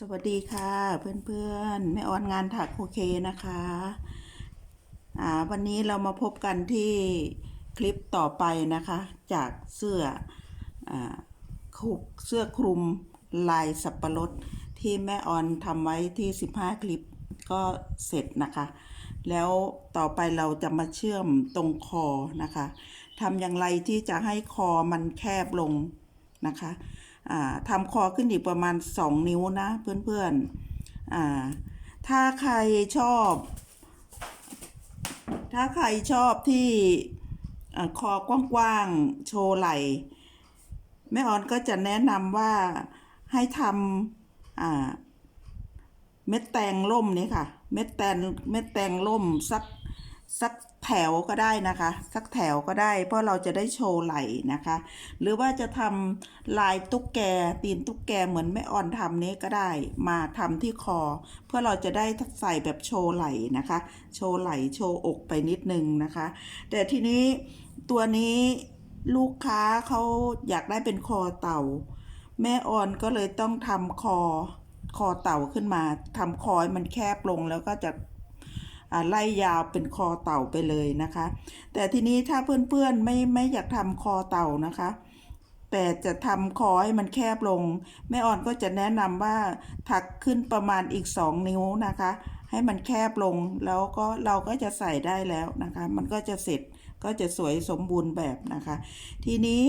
สวัสดีค่ะเพื่อนๆแม่ออนงานถักโอเคนะคะอ่าวันนี้เรามาพบกันที่คลิปต่อไปนะคะ จากเสื้ออ่าคุกเสื้อคลุมลายสับปะรดที่แม่ออนทำไว้ที่ 15 คลิปก็เสร็จนะคะ แล้วต่อไปเราจะมาเชื่อมตรงคอนะคะทำอย่างไรที่จะให้คอมันแคบลงนะคะ ทำคอขึ้นอีกประมาณ 2 นิ้วนะเพื่อนๆอ่าถ้าใครชอบ ถ้าใครชอบที่คอกว้างๆ โชว์ไหล่แม่ออนก็จะแนะนำว่าให้ทำเม็ดแตงล่มนี่ค่ะ เม็ดแตงเม็ดแตงล่มสัก สักแถวก็ได้นะคะ สักแถวก็ได้ เพราะเราจะได้โชว์ไหล่นะคะ หรือว่าจะทำลายตุ๊กแกตีนตุ๊กแกเหมือนแม่ออนทำนี้ก็ได้ มาทำที่คอ เพื่อเราจะได้ใส่แบบโชว์ไหล่นะคะ โชว์ไหล่โชว์อกไปนิดนึงนะคะ แต่ทีนี้ตัวนี้ลูกค้าเขาอยากได้เป็นคอเต่า แม่ออนก็เลยต้องทำคอคอเต่าขึ้นมาทำคอให้มันแคบลงแล้วก็จะ ไล่ยาวเป็นคอเต่าไปเลยนะคะ แต่ทีนี้ถ้าเพื่อนๆไม่ไม่อยากทำคอเต่านะคะ แต่จะทำคอให้มันแคบลง แม่อ่อนก็จะแนะนำว่าถักขึ้นประมาณอีก 2 นิ้วนะคะ ให้มันแคบลงแล้วก็เราก็จะใส่ได้แล้วนะคะ มันก็จะเสร็จก็จะสวยสมบูรณ์แบบนะคะ ทีนี้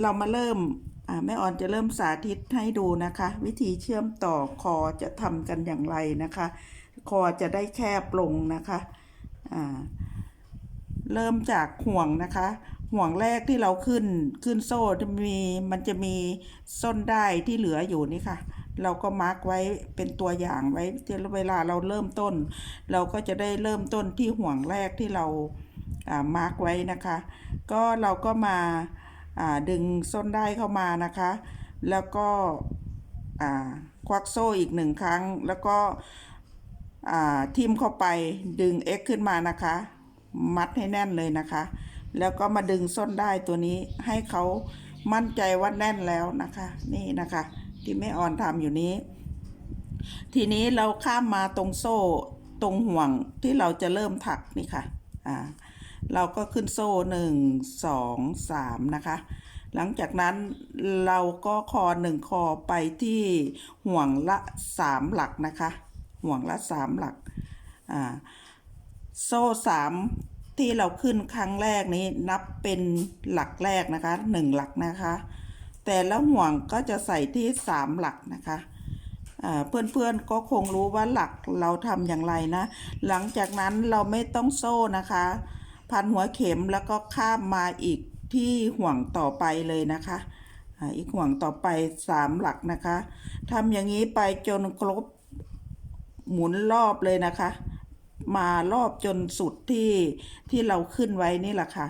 เรามาเริ่มแม่ออนจะเริ่มสาธิตให้ดูนะคะ วิธีเชื่อมต่อคอจะทำกันอย่างไรนะคะ คอจะได้แคบลงนะคะอ่าเริ่มจากห่วงนะคะ ห่วงแรกที่เราขึ้นขึ้นโซ่จะมีมันจะมีส้นได้ที่เหลืออยู่นี่ค่ะ เราก็มาร์กไว้เป็นตัวอย่างไว้เวลาเราเริ่มต้น เราก็จะได้เริ่มต้นที่ห่วงแรกที่เราามาร์กไว้นะคะ ก็เราก็มาาดึงส้นได้เข้ามานะคะ แล้วก็ควักโซ่อีกหนึ่งครั้ง แล้วก็ ทิมเข้าไปดึง X ขึ้นมานะคะ มัดให้แน่นเลยนะคะ แล้วก็มาดึงส้นได้ตัวนี้ให้เขามั่นใจว่าแน่นแล้วนะคะ นี่นะคะ ที่แม่ออนทำอยู่นี้ ทีนี้เราข้ามมาตรงโซ่ตรงห่วงที่เราจะเริ่มถักนี่ค่ะอ่าเราก็ขึ้นโซ่หนึ่งสองสามนะคะ หลังจากนั้นเราก็คอหนึ่งคอไปที่ห่วงละสามหลักนะคะ ห่วงละสามหลักอ่าโซ่สามที่เราขึ้นครั้งแรกนี้นับเป็นหลักแรกนะคะหนึ่งหลักนะคะ แต่ละห่วงก็จะใส่ที่สามหลักนะคะอ่าเพื่อนๆก็คงรู้ว่าหลักเราทำอย่างไรนะ หลังจากนั้นเราไม่ต้องโซ่นะคะ พันหัวเข็มแล้วก็ข้ามมาอีกที่ห่วงต่อไปเลยนะคะอีกห่วงต่อไปสามหลักนะคะทำอย่างนี้ไปจนครบ หมุนรอบเลยนะคะ มารอบจนสุดที่ที่เราขึ้นไว้นี่แหละค่ะ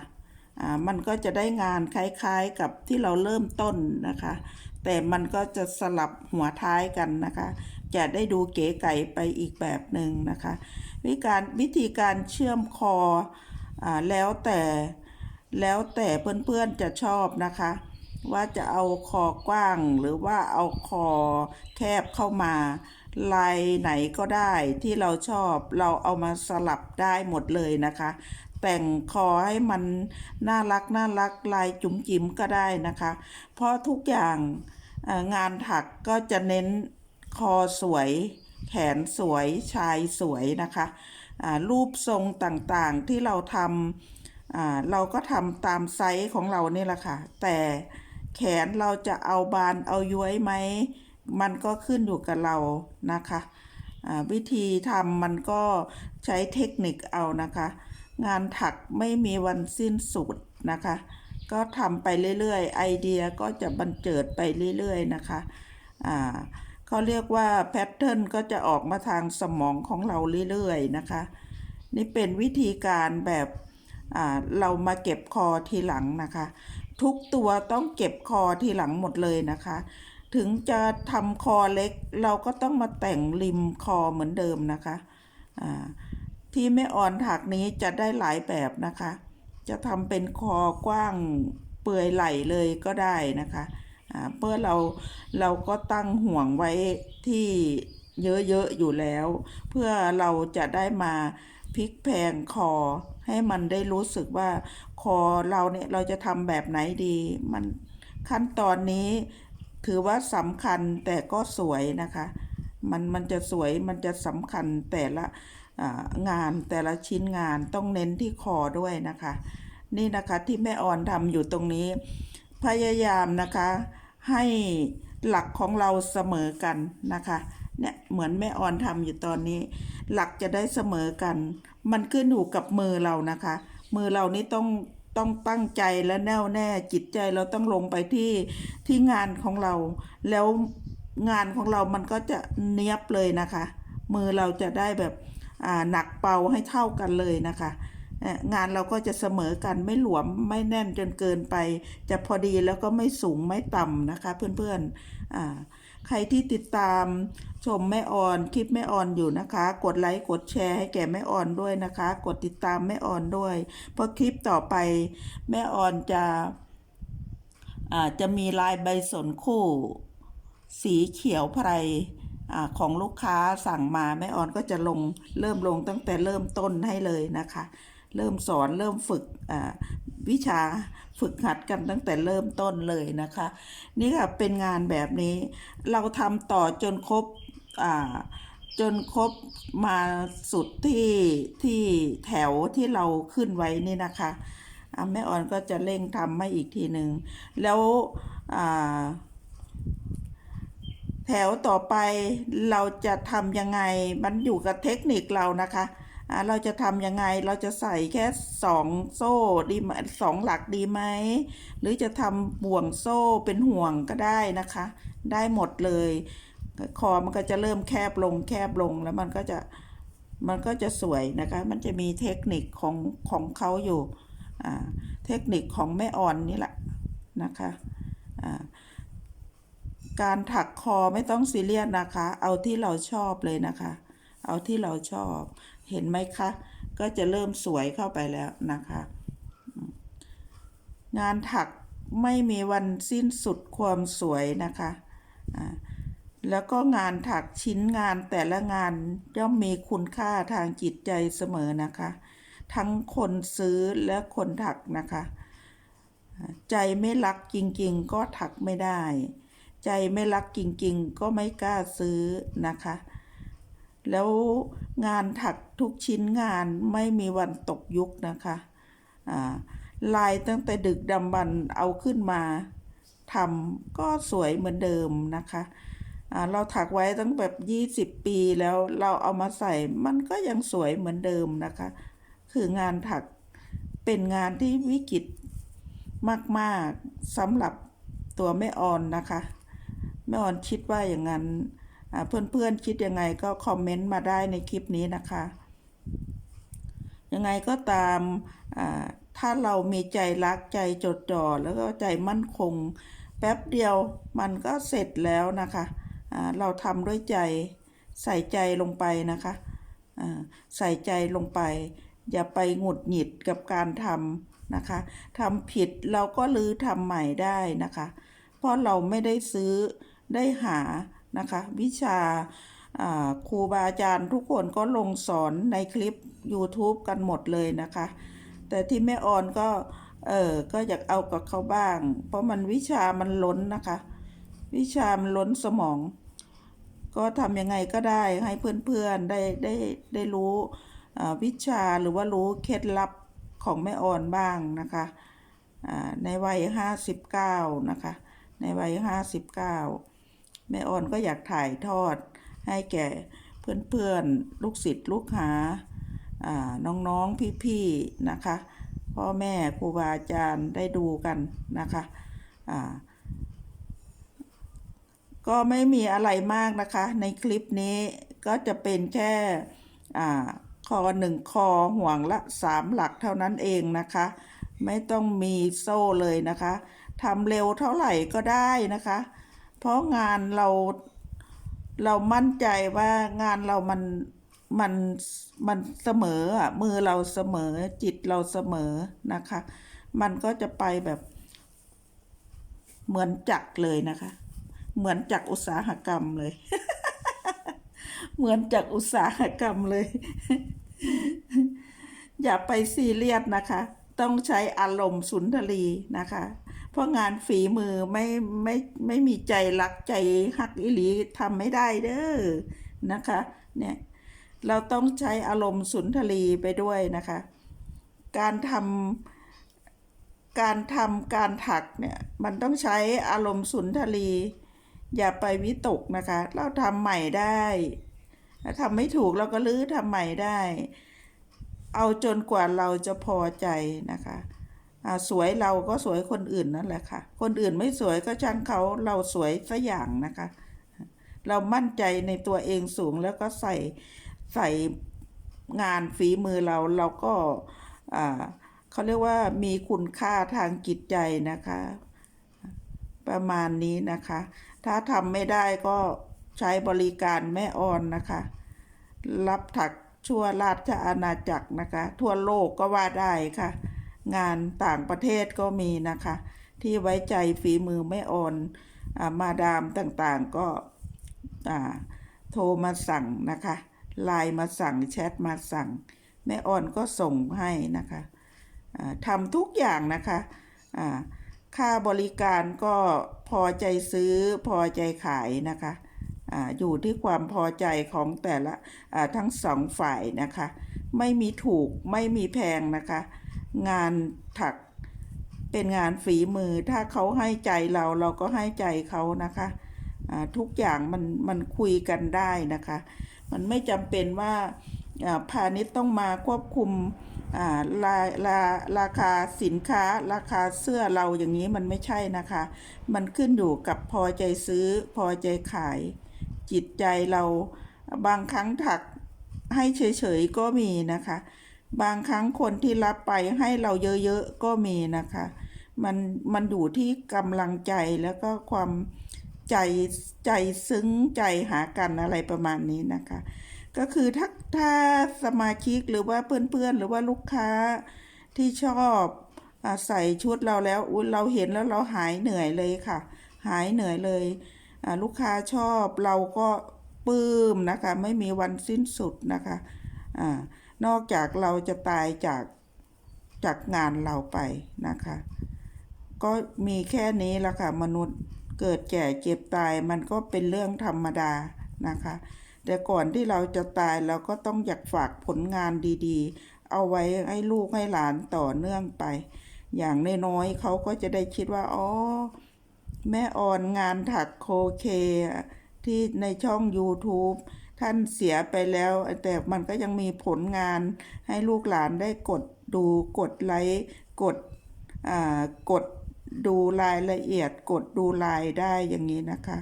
อ่ามันก็จะได้งานคล้ายๆกับที่เราเริ่มต้นนะคะ แต่มันก็จะสลับหัวท้ายกันนะคะ จะได้ดูเก๋ไก๋ไปอีกแบบหนึ่งนะคะ วิการวิธีการเชื่อมคออ่าแล้วแต่แล้วแต่เพื่อนๆจะชอบนะคะ ว่าจะเอาคอกว้างหรือว่าเอาคอแคบเข้ามา ลายไหนก็ได้ที่เราชอบเราเอามาสลับได้หมดเลยนะคะ แต่งคอให้มันน่ารักน่ารักลายจุ๋มจิ๋มก็ได้นะคะ เพราะทุกอย่างงานถักก็จะเน้นคอสวย แขนสวยชายสวยนะคะรูปทรงต่างๆที่เราทำเราก็ทำตามไซส์ของเรานี่แหละค่ะ แต่แขนเราจะเอาบานเอาย้วยไหม มันก็ขึ้นอยู่กับเรานะคะอ่าวิธีทำมันก็ใช้เทคนิคเอานะคะ งานถักไม่มีวันสิ้นสุดนะคะ ก็ทำไปเรื่อยๆ ไอเดียก็จะบันเจิดไปเรื่อยๆนะคะอ่าเขาเรียกว่าแพทเทิร์นก็จะออกมาทางสมองของเราเรื่อยๆนะคะ นี่เป็นวิธีการแบบอ่าเรามาเก็บคอทีหลังนะคะ ทุกตัวต้องเก็บคอทีหลังหมดเลยนะคะ ถึงจะทำคอเล็ก เราก็ต้องมาแต่งริมคอเหมือนเดิมนะคะที่ไม่อ่อนถักนี้จะได้หลายแบบนะคะ จะทำเป็นคอกว้างเปื่อยไหลเลยก็ได้นะคะเพื่อเราเราก็ตั้งห่วงไว้ที่เยอะๆอยู่แล้ว เพื่อเราจะได้มาพลิกแพงคอให้มันได้รู้สึกว่าคอเราเนี่ยเราจะทำแบบไหนดี มันขั้นตอนนี้ ถือว่าสำคัญแต่ก็สวยนะคะ มันมันจะสวยมันจะสำคัญแต่ละงานแต่ละชิ้นงานต้องเน้นที่คอด้วยนะคะ นี่นะคะที่แม่ออนทำอยู่ตรงนี้ พยายามนะคะให้หลักของเราเสมอกันนะคะเนี่ยเหมือนแม่ออนทำอยู่ตอนนี้ หลักจะได้เสมอกัน มันขึ้นอยู่กับมือเรานะคะ มือเรานี่ต้อง ต้องตั้งใจและแน่วแน่จิตใจเราต้องลงไปที่ที่งานของเรา แล้วงานของเรามันก็จะเนียบเลยนะคะ มือเราจะได้แบบอ่าหนักเบาให้เท่ากันเลยนะคะงานเราก็จะเสมอกันไม่หลวมไม่แน่นจนเกินไป จะพอดีแล้วก็ไม่สูงไม่ต่ำนะคะเพื่อนๆอ่า ใครที่ติดตามชมแม่ออนคลิปแม่ออนอยู่นะคะ กดไลค์กดแชร์ให้แก่แม่ออนด้วยนะคะ กดติดตามแม่ออนด้วย เพราะคลิปต่อไปแม่ออนจะอาจะมีลายใบสนคู่ สีเขียวไพรอของลูกค้าสั่งมาแม่ออนก็จะลงเริ่มลงตั้งแต่เริ่มต้นให้เลยนะคะ เริ่มสอนเริ่มฝึกอ่า วิชาฝึกหัดกันตั้งแต่เริ่มต้นเลยนะคะ นี่ค่ะเป็นงานแบบนี้เราทำต่อจนครบอ่าจนครบมาสุดที่ที่แถวที่เราขึ้นไว้นี่นะคะแม่ออนก็จะเร่งทำให้อีกทีหนึ่งแล้วแถวต่อไปเราจะทำยังไงมันอยู่กับเทคนิคเรานะคะ เราจะทำยังไงเราจะใส่แค่สองโซ่ดีไหมสองหลักดีไหมหรือจะทำบ่วงโซ่เป็นห่วงก็ได้นะคะ ได้หมดเลย คอมันก็จะเริ่มแคบลงแคบลงแล้วมันก็จะมันก็จะสวยนะคะ มันจะมีเทคนิคของของเขาอยู่เทคนิคของแม่อ่อนนี่แหละนะคะการถักคอไม่ต้องซีเรียสนะคะ เอาที่เราชอบเลยนะคะ เอาที่เราชอบ เห็นไหมคะ ก็จะเริ่มสวยเข้าไปแล้วนะคะ งานถักไม่มีวันสิ้นสุดความสวยนะคะแล้วก็งานถักชิ้นงานแต่ละงานย่อมมีคุณค่าทางจิตใจเสมอนะคะ ทั้งคนซื้อและคนถักนะคะ ใจไม่รักจริงๆ ก็ถักไม่ได้ ใจไม่รักจริงๆ ก็ไม่กล้าซื้อนะคะ แล้วงานถักทุกชิ้นงานไม่มีวันตกยุคนะคะอ่าลายตั้งแต่ดึกดำบรรเอาขึ้นมาทำก็สวยเหมือนเดิมนะคะอ่าเราถักไว้ตั้งแบบ 20 ปีแล้วเราเอามาใส่มันก็ยังสวยเหมือนเดิมนะคะ คืองานถักเป็นงานที่วิกฤตมาก ๆสำหรับตัวแม่ออนนะคะ แม่ออนคิดว่าอย่างนั้น เพื่อนๆคิดยังไงก็คอมเมนต์มาได้ในคลิปนี้นะคะ ยังไงก็ตามถ้าเรามีใจรักใจจดจ่อแล้วก็ใจมั่นคง แป๊บเดียวมันก็เสร็จแล้วนะคะอ่าเราทำด้วยใจใส่ใจลงไปนะคะอ่าใส่ใจลงไป อย่าไปหงุดหงิดกับการทำนะคะทำผิดเราก็รื้อทำใหม่ได้นะคะ เพราะเราไม่ได้ซื้อได้หา นะคะ วิชาครูบาอาจารย์ทุกคนก็ลงสอนในคลิป YouTube กันหมดเลยนะคะ แต่ที่แม่ออนก็เออก็อยากเอากับเขาบ้าง เพราะมันวิชามันล้นนะคะ วิชามันล้นสมอง ก็ทำยังไงก็ได้ให้เพื่อนๆได้ได้ได้รู้วิชาหรือว่ารู้เคล็ดลับของแม่ออนบ้างนะคะในวัยห้าสิบเก้านะคะ ในวัยห้าสิบเก้า แม่อ่อนก็อยากถ่ายทอดให้แก่เพื่อนๆ ลูกศิษย์ลูกหาน้องๆ พี่ๆ นะคะ พ่อแม่ครูบาอาจารย์ได้ดูกันนะคะก็ไม่มีอะไรมากนะคะ ในคลิปนี้ก็จะเป็นแค่คอหนึ่งคอห่วงละสามหลักเท่านั้นเองนะคะ ไม่ต้องมีโซ่เลยนะคะทำเร็วเท่าไหร่ก็ได้นะคะ เพราะงานเราเรามั่นใจว่างานเรามันมันมันเสมออะมือเราเสมอจิตเราเสมอนะคะ มันก็จะไปแบบเหมือนจักเลยนะคะ เหมือนจักอุตสาหกรรมเลย เหมือนจักอุตสาหกรรมเลย อย่าไปซีเรียสนะคะ ต้องใช้อารมณ์สุนทรีนะคะ ราะงานฝีมือไม่ไม่ไม่มีใจรักใจฮักอิหลีทำไม่ได้เด้อนะคะเนี่ยเราต้องใช้อารมณ์สุนทรีไปด้วยนะคะ การทำการทำการถักเนี่ยมันต้องใช้อารมณ์สุนทรีอย่าไปวิตกนะคะ เราทำใหม่ได้ทำไม่ถูกเราก็ลื้อทำใหม่ได้ เอาจนกว่าเราจะพอใจนะคะ สวยเราก็สวยคนอื่นนั่นแหละค่ะ คนอื่นไม่สวยก็ช่างเขาเราสวยสัอย่างนะคะ เรามั่นใจในตัวเองสูงแล้วก็ใส่ใส่งานฝีมือเราเราก็อ่าเขาเรียกว่ามีคุณค่าทางจิตใจนะคะ ประมาณนี้นะคะ ถ้าทำไม่ได้ก็ใช้บริการแม่ออนนะคะ รับถักชั่วราชอาณาจักรนะคะ ทั่วโลกก็ว่าได้ค่ะ งานต่างประเทศก็มีนะคะ ที่ไว้ใจฝีมือแม่ออนอมาดามต่างๆก็โทรมาสั่งนะคะไลน์มาสั่งแชทมาสั่ง แม่ออนก็ส่งให้นะคะทำทุกอย่างนะคะค่าบริการก็พอใจซื้อพอใจขายนะคะออยู่ที่ความพอใจของแต่ละทั้งสองฝ่ายนะคะ ไม่มีถูกไม่มีแพงนะคะ งานถักเป็นงานฝีมือ ถ้าเขาให้ใจเราเราก็ให้ใจเขานะคะทุกอย่างมันมันคุยกันได้นะคะ มันไม่จำเป็นว่าพาณิชย์ต้องมาควบคุมราราราคาสินค้า ราคาเสื้อเราอย่างนี้มันไม่ใช่นะคะ มันขึ้นอยู่กับพอใจซื้อพอใจขาย จิตใจเราบางครั้งถักให้เฉยๆก็มีนะคะ บางครั้งคนที่รับไปให้เราเยอะๆก็มีนะคะ มันมันอยู่ที่กำลังใจแล้วก็ความใจใจซึ้งใจหากันอะไรประมาณนี้นะคะ ก็คือถ้าถ้าสมาชิกหรือว่าเพื่อนๆ หรือว่าลูกค้าที่ชอบอใส่ชุดเราแล้วอุ๊ยเราเห็นแล้วเราหายเหนื่อยเลยค่ะ หายเหนื่อยเลยลูกค้าชอบเราก็ปลื้มนะคะ ไม่มีวันสิ้นสุดนะคะ อนอกจากเราจะตายจากจากงานเราไปนะคะ ก็มีแค่นี้ละค่ะมนุษย์เกิดแก่เจ็บตายมันก็เป็นเรื่องธรรมดานะคะ แต่ก่อนที่เราจะตายเราก็ต้องอยากฝากผลงานดีๆ เอาไว้ให้ลูกให้หลานต่อเนื่องไป อย่างน้อยๆเขาก็จะได้คิดว่าอ๋อแม่ออนงานถักโคเคที่ในช่อง YouTube ท่านเสียไปแล้ว แต่มันก็ยังมีผลงานให้ลูกหลานได้กดดูกดไลค์กดอ่ากดดูรายละเอียด กดดูลายได้อย่างนี้นะคะ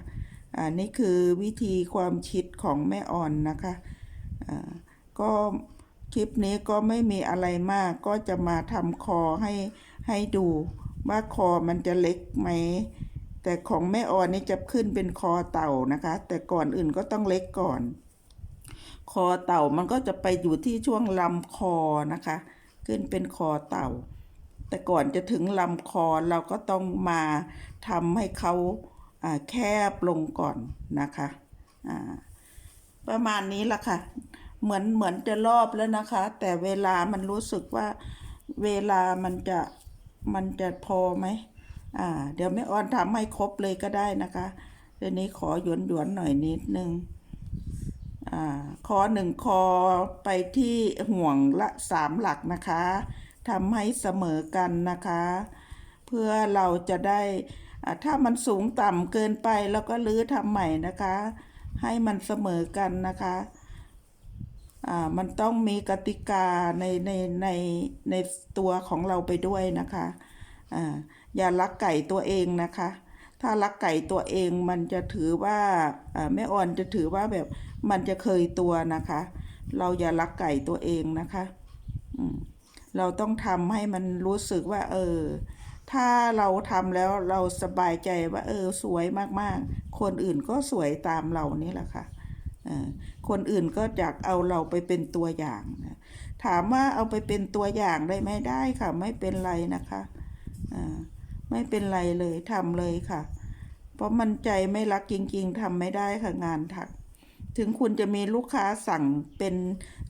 อ่านี่คือวิธีความคิดของแม่อ่อนนะคะอ่าก็คลิปนี้ก็ไม่มีอะไรมากก็จะมาทำคอให้ให้ดูว่าคอมันจะเล็กไหม แต่ของแม่ออนนี่จะขึ้นเป็นคอเต่านะคะ แต่ก่อนอื่นก็ต้องเล็กก่อน คอเต่ามันก็จะไปอยู่ที่ช่วงลำคอนะคะ ขึ้นเป็นคอเต่า แต่ก่อนจะถึงลำคอเราก็ต้องมาทำให้เขาแคบลงก่อนนะคะประมาณนี้ละค่ะ เหมือนเหมือนจะรอบแล้วนะคะ แต่เวลามันรู้สึกว่าเวลามันจะมันจะพอไหมอ่า เดี๋ยวแม่ออนทำให้ครบเลยก็ได้นะคะเดี๋ยวนี้ขอหยวนหยวนหน่อยนิดนึง คอหนึ่งคอไปที่ห่วงละสามหลักนะคะทำให้เสมอกันนะคะ เพื่อเราจะได้ถ้ามันสูงต่ำเกินไปเราก็รื้อทำใหม่นะคะ ให้มันเสมอกันนะคะอ่ามันต้องมีกติกาในในในในตัวของเราไปด้วยนะคะอ่าอย่าลักไก่ตัวเองนะคะ ถ้ารักไก่ตัวเองมันจะถือว่าแม่อ่อนจะถือว่าแบบมันจะเคยตัวนะคะ เราอย่ารักไก่ตัวเองนะคะเราต้องทำให้มันรู้สึกว่า เออ ถ้าเราทำแล้วเราสบายใจว่า เออ สวยมากๆ คนอื่นก็สวยตามเรานี่แหละค่ะคนอื่นก็อยากเอาเราไปเป็นตัวอย่างนะถามว่าเอาไปเป็นตัวอย่างได้ไหมได้ค่ะ ไม่เป็นไรนะคะอ่า ไม่เป็นไรเลยทำเลยค่ะ เพราะมันใจไม่รักจริง ๆทำไม่ได้ค่ะงานถัก ถึงคุณจะมีลูกค้าสั่งเป็น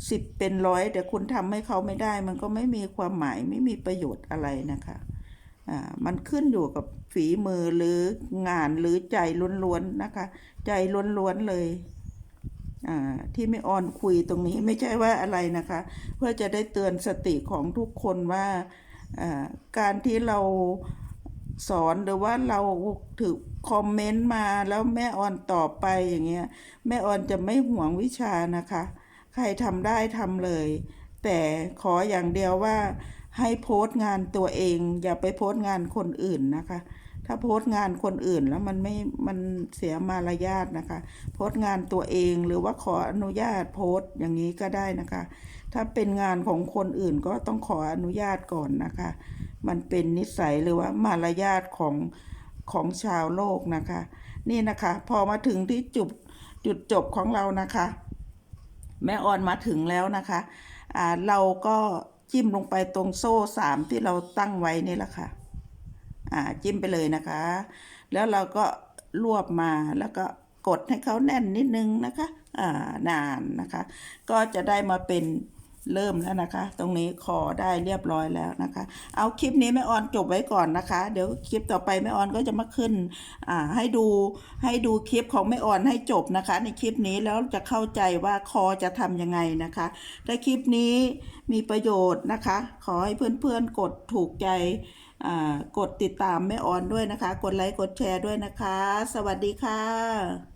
สิบเป็นร้อยแต่คุณทำให้เขาไม่ได้ มันก็ไม่มีความหมายไม่มีประโยชน์อะไรนะคะอ่ามันขึ้นอยู่กับฝีมือหรืองานหรือใจล้วนๆนะคะ ใจล้วนๆเลยอ่าที่ไม่ออนคุยตรงนี้ไม่ใช่ว่าอะไรนะคะ เพื่อจะได้เตือนสติของทุกคนว่าอ่าการที่เรา สอนหรือว่าเราถือคอมเมนต์มาแล้วแม่ออนตอบไปอย่างเงี้ย แม่ออนจะไม่ห่วงวิชานะคะ ใครทำได้ทำเลย แต่ขออย่างเดียวว่าให้โพสต์งานตัวเอง อย่าไปโพสต์งานคนอื่นนะคะ ถ้าโพสต์งานคนอื่นแล้วมันไม่มันเสียมารยาทนะคะ โพสต์งานตัวเองหรือว่าขออนุญาตโพสต์อย่างนี้ก็ได้นะคะ ถ้าเป็นงานของคนอื่นก็ต้องขออนุญาตก่อนนะคะ มันเป็นนิสัยหรือว่ามารยาทของของชาวโลกนะคะ นี่นะคะ พอมาถึงที่จุดจุดจบของเรานะคะ แม่ออนมาถึงแล้วนะคะอ่าเราก็จิ้มลงไปตรงโซ่สามที่เราตั้งไว้นี่แหละค่ะอ่าจิ้มไปเลยนะคะ แล้วเราก็รวบมาแล้วก็กดให้เขาแน่นนิดนึงนะคะอ่านานนะคะ ก็จะได้มาเป็น เริ่มแล้วนะคะ ตรงนี้คอได้เรียบร้อยแล้วนะคะ เอาคลิปนี้แม่ออนจบไว้ก่อนนะคะ เดี๋ยวคลิปต่อไปแม่ออนก็จะมาขึ้นอ่าให้ดูให้ดูคลิปของแม่ออนให้จบนะคะ ในคลิปนี้แล้วจะเข้าใจว่าคอจะทำยังไงนะคะถ้าคลิปนี้มีประโยชน์นะคะ ขอให้เพื่อนๆกดถูกใจกดติดตามแม่ออนด้วยนะคะ กดไลค์กดแชร์ด้วยนะคะ สวัสดีค่ะ